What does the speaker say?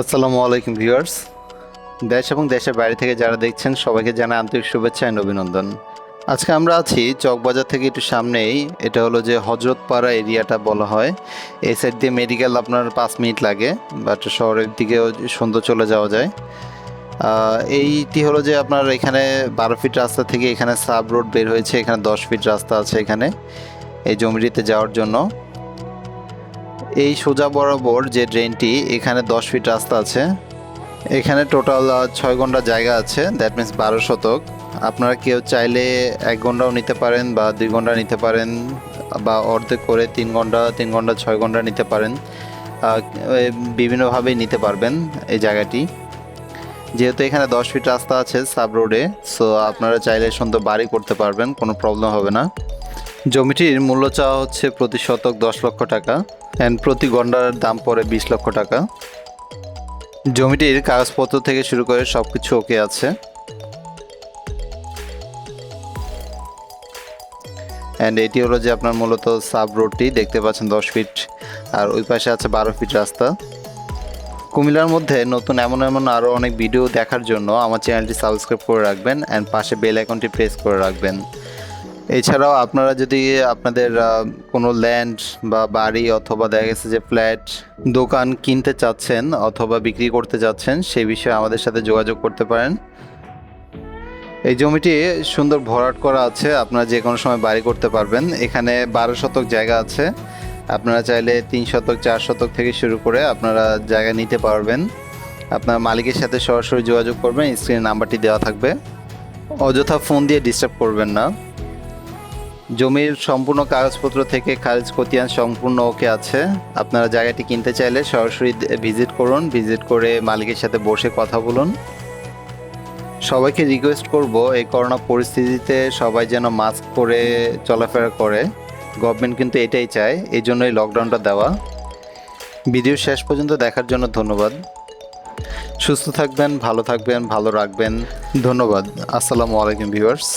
আসসালামু আলাইকুম ভিউয়ার্স। দেশ এবং দেশের বাইরে থেকে যারা দেখছেন, সবাইকে জানাই আন্তরিক শুভেচ্ছা এবং অভিনন্দন। আজকে আমরা আছি চকবাজার থেকে একটু সামনেই। এটা হলো যে হজরতপাড়া এরিয়াটা বলা হয়। এই সাইড দিয়ে মেডিকেল আপনার পাঁচ মিনিট লাগে বাট শহরের দিকেও সুন্দর চলে যাওয়া যায়। এইটি হলো যে আপনার এখানে বারো ফিট রাস্তা থেকে এখানে সাব রোড বের হয়েছে, এখানে দশ ফিট রাস্তা আছে এখানে এই জমিটিতে যাওয়ার জন্য। এই সোজা বরাবর যে ড্রেনটি, এখানে দশ ফিট রাস্তা আছে। এখানে টোটাল ছয় ঘণ্টা জায়গা আছে। দ্যাট মিন্স বারো শতক। আপনারা কেউ চাইলে এক ঘন্টাও নিতে পারেন বা দুই ঘণ্টা নিতে পারেন, বা অর্ধেক করে তিন ঘণ্টা তিন ঘণ্টা, ছয় ঘণ্টা নিতে পারেন। বিভিন্নভাবেই নিতে পারবেন এই জায়গাটি। যেহেতু এখানে দশ ফিট রাস্তা আছে সাব রোডে সো আপনারা চাইলে সুন্দর বাড়ি করতে পারবেন, কোনো প্রবলেম হবে না। জমিটির মূল্য চাওয়া হচ্ছে প্রতি শতক দশ লক্ষ টাকা অ্যান্ড প্রতি গন্ডার দাম পড়ে বিশ লক্ষ টাকা। জমিটির কাগজপত্র থেকে শুরু করে সব কিছু ওকে আছে। অ্যান্ড এটি হলো যে আপনার মূলত সাব রোডটি, দেখতে পাচ্ছেন দশ ফিট, আর ওই পাশে আছে বারো ফিট রাস্তা। কুমিল্লার মধ্যে নতুন এমন এমন আরও অনেক ভিডিও দেখার জন্য আমার চ্যানেলটি সাবস্ক্রাইব করে রাখবেন অ্যান্ড পাশে বেল আইকনটি প্রেস করে রাখবেন। এছাড়াও আপনারা যদি, আপনাদের কোনো ল্যান্ড বা বাড়ি অথবা দেখা গেছে যে ফ্ল্যাট দোকান কিনতে চাচ্ছেন অথবা বিক্রি করতে চাচ্ছেন, সেই বিষয়ে আমাদের সাথে যোগাযোগ করতে পারেন। এই জমিটি সুন্দর ভরাট করা আছে, আপনারা যে কোনো সময় বাড়ি করতে পারবেন। এখানে বারো শতক জায়গা আছে, আপনারা চাইলে তিন শতক, চার শতক থেকে শুরু করে আপনারা জায়গা নিতে পারবেন। আপনার মালিকের সাথে সরাসরি যোগাযোগ করবেন স্ক্রিনে নাম্বারটি দেওয়া থাকবে। অযথা ফোন দিয়ে ডিস্টার্ব করবেন না। জমির সম্পূর্ণ কাগজপত্র থেকে খারিজ খতিয়ান সম্পূর্ণ ওকে আছে। আপনারা জায়গাটি কিনতে চাইলে সরাসরি ভিজিট করুন ভিজিট করে মালিকের সাথে বসে কথা বলুন। সবাইকে রিকোয়েস্ট করব এই করোনা পরিস্থিতিতে সবাই যেন মাস্ক পরে চলাফেরা করে। গভর্নমেন্ট কিন্তু এটাই চায়, এই জন্যই লকডাউনটা দেওয়া। ভিডিও শেষ পর্যন্ত দেখার জন্য ধন্যবাদ। সুস্থ থাকবেন, ভালো থাকবেন, ভালো রাখবেন। ধন্যবাদ। আসসালামু আলাইকুম ভিউয়ার্স